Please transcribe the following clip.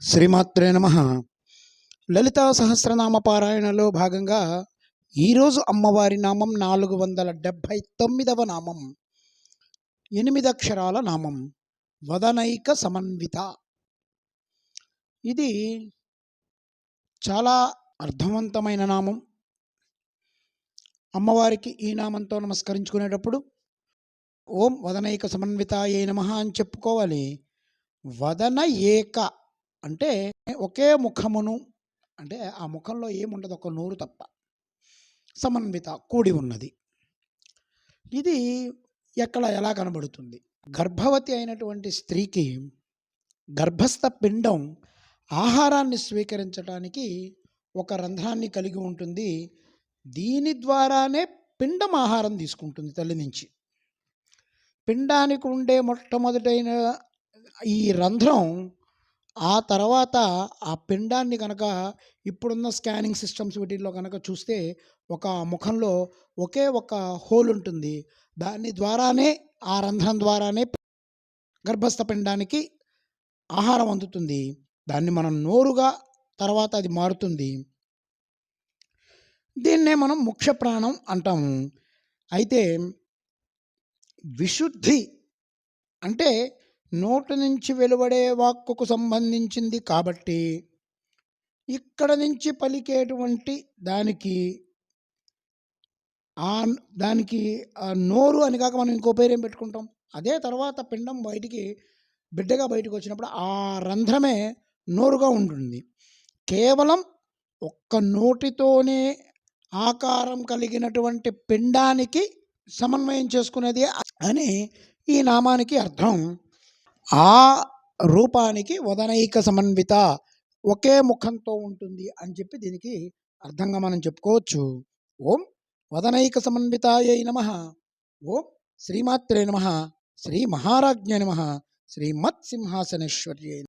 శ్రీమాత్రే నమ. లలితా సహస్రనామ పారాయణలో భాగంగా ఈరోజు అమ్మవారి నామం నాలుగు వందల డెబ్భై తొమ్మిదవ నామం. ఎనిమిది అక్షరాల నామం. వదనైక సమన్విత. ఇది చాలా అర్థవంతమైన నామం. అమ్మవారికి ఈ నామంతో నమస్కరించుకునేటప్పుడు ఓం వదనైక సమన్వితాయే నమ అని చెప్పుకోవాలి. వదన ఏక. అంటే ఒకే ముఖమును అంటే ఆ ముఖంలో ఏముండదు ఒక నోరు తప్ప. సమన్విత కూడి ఉన్నది. ఇది ఎక్కడ ఎలా కనబడుతుంది? గర్భవతి అయినటువంటి స్త్రీకి గర్భస్థ పిండం ఆహారాన్ని స్వీకరించడానికి ఒక రంధ్రాన్ని కలిగి ఉంటుంది. దీని ద్వారానే పిండం ఆహారం తీసుకుంటుంది తల్లి నుంచి. పిండానికి ఉండే మొట్టమొదటైన ఈ రంధ్రం ఆ తర్వాత ఆ పిండాన్ని కనుక ఇప్పుడున్న స్కానింగ్ సిస్టమ్స్ వీటిల్లో కనుక చూస్తే ఒక ముఖంలో ఒకే ఒక హోల్ ఉంటుంది. దాని ద్వారానే ఆ రంధ్రం ద్వారానే గర్భస్థ పిండానికి ఆహారం అందుతుంది. దాన్ని మనం నోరుగా తర్వాత అది మారుతుంది. దీన్నే మనం ముఖ్య ప్రాణం అంటాము. అయితే విశుద్ధి అంటే నోటి నుంచి వెలువడే వాక్కుకు సంబంధించింది కాబట్టి ఇక్కడ నుంచి పలికేటువంటి దానికి ఆ దానికి ఆ నోరు అని కాక మనం ఇంకో పేరేం పెట్టుకుంటాం. అదే తర్వాత పిండం బయటికి బిడ్డగా బయటకు వచ్చినప్పుడు ఆ రంధ్రమే నోరుగా ఉంటుంది. కేవలం ఒక్క నోటితోనే ఆకారం కలిగినటువంటి పిండానికి సమన్వయం చేసుకునేది అని ఈ నామానికి అర్థం. ఆ రూపానికి వదనైక సమన్విత ఒకే ముఖంతో ఉంటుంది అని చెప్పి దీనికి అర్థంగా మనం చెప్పుకోవచ్చు. ఓం వదనైక సమన్వితాయ నమ. ఓం శ్రీమాత్రే నమ. శ్రీ మహారాజ్ఞ నమ. శ్రీమత్ సింహాసనేశ్వర్య